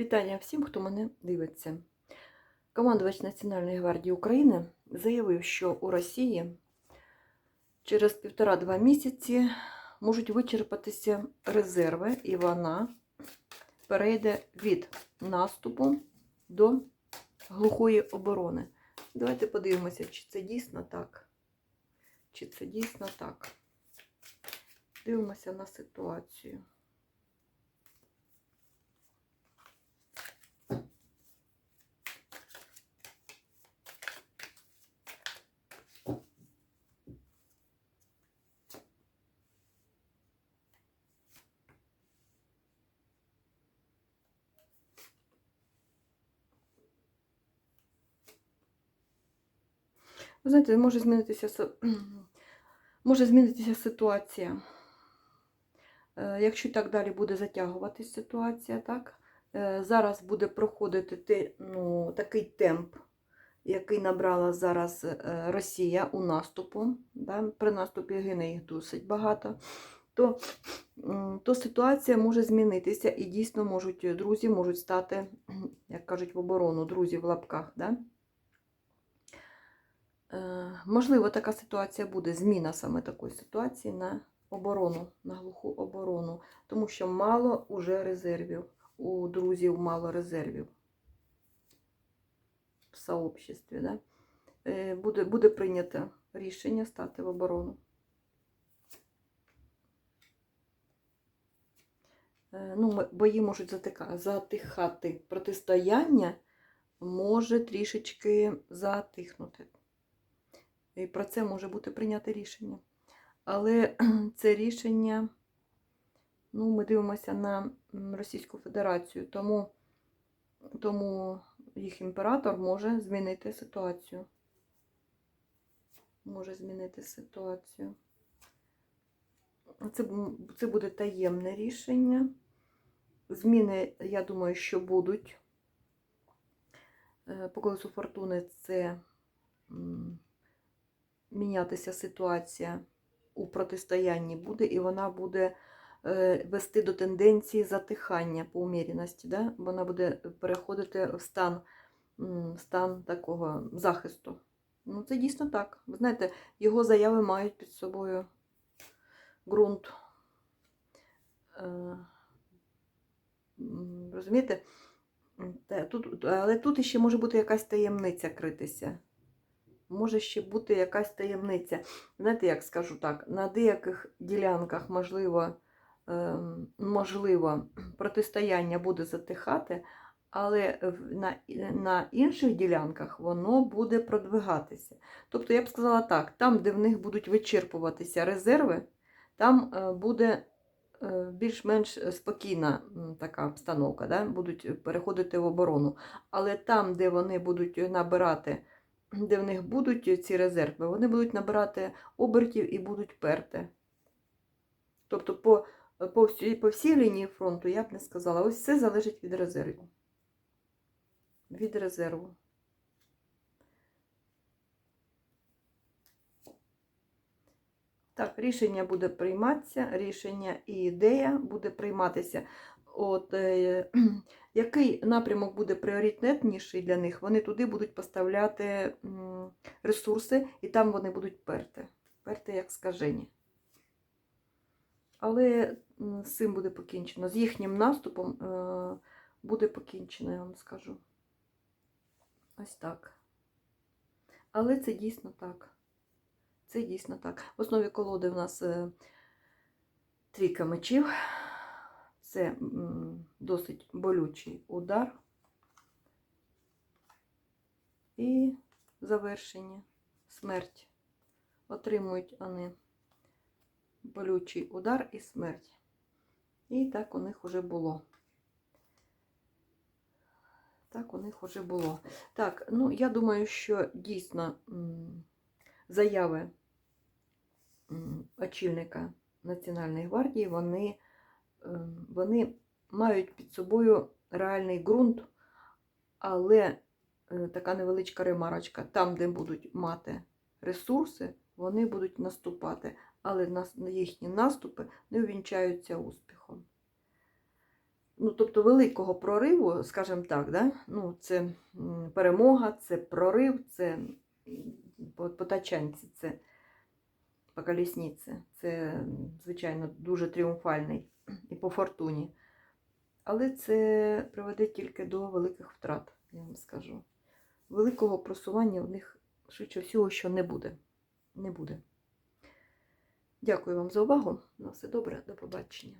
Вітання всім, хто мене дивиться. Командувач Національної гвардії України заявив, що у Росії через півтора-два місяці можуть вичерпатися резерви, і вона перейде від наступу до глухої оборони. Давайте подивимося, чи це дійсно так. Чи це дійсно так. Дивимося на ситуацію. Ви знаєте, може змінитися, може змінитися ситуація. Е, Якщо так далі буде затягуватись ситуація, так? Е, Зараз буде проходити ну, такий темп, який набрала зараз е, Росія у наступу. Да? При наступі гине їх досить багато. То, то ситуація може змінитися і дійсно можуть друзі можуть стати, як кажуть, в оборону, друзі в лапках. Да? Можливо, така ситуація буде, зміна саме такої ситуації на оборону, на глуху оборону, тому що мало уже резервів. У друзів мало резервів в сообществі. Да? Е, Буде, буде прийнято рішення стати в оборону. Е, Ну, бої можуть затихати. Протистояння може трішечки затихнути. І про це може бути прийняте рішення. Але це рішення, ну, ми дивимося на Російську Федерацію, тому, тому їх імператор може змінити ситуацію. Може змінити ситуацію. Це, це буде таємне рішення. Зміни, я думаю, що будуть. Е, По колесу фортуни це мінятися ситуація у протистоянні буде, і вона буде е, вести до тенденції затихання по уміряності. Да? Вона буде переходити в стан, стан такого захисту. Ну, це дійсно так. Ви знаєте, його заяви мають під собою ґрунт. Е, Розумієте? Тут, але тут ще може бути якась таємниця критися може ще бути якась таємниця. Знаєте, як скажу так, на деяких ділянках можливо, ем, можливо протистояння буде затихати, але на, на інших ділянках воно буде продвигатися. Тобто, я б сказала так, там, де в них будуть вичерпуватися резерви, там е, буде е, більш-менш спокійна така обстановка, да? будуть переходити в оборону. Але там, де вони будуть набирати де в них будуть ці резерви, вони будуть набирати обертів і будуть перти. Тобто по, по, всій, по всій лінії фронту я б не сказала, ось все залежить від резерву. Від резерву. Так, рішення буде прийматися, рішення і ідея буде прийматися. От, е, який напрямок буде пріоритетніший для них, вони туди будуть поставляти ресурси, і там вони будуть перти. Перти як скажені. Але з цим буде покінчено. З їхнім наступом е, буде покінчено, я вам скажу. Ось так. Але це дійсно так. Це дійсно так. В основі колоди в нас е, трійка мечів. Це досить болючий удар. І завершення, смерть. Отримують вони болючий удар і смерть. І так у них уже було. Так у них уже було. Так, ну я думаю, що дійсно заяви очільника Національної гвардії, вони вони мають під собою реальний ґрунт, але е, така невеличка ремарочка, там, де будуть мати ресурси, вони будуть наступати, але їхні наступи не увінчаються успіхом. ну, тобто великого прориву, скажімо так, да? ну, це перемога, це прорив, це м, по, по тачанці, це по колісниці. Це, звичайно, дуже тріумфальний і по фортуні. Але це приведе тільки до великих втрат, я вам скажу. Великого просування в них швидше всього, що не буде. Не буде. Дякую вам за увагу. На все добре, до побачення.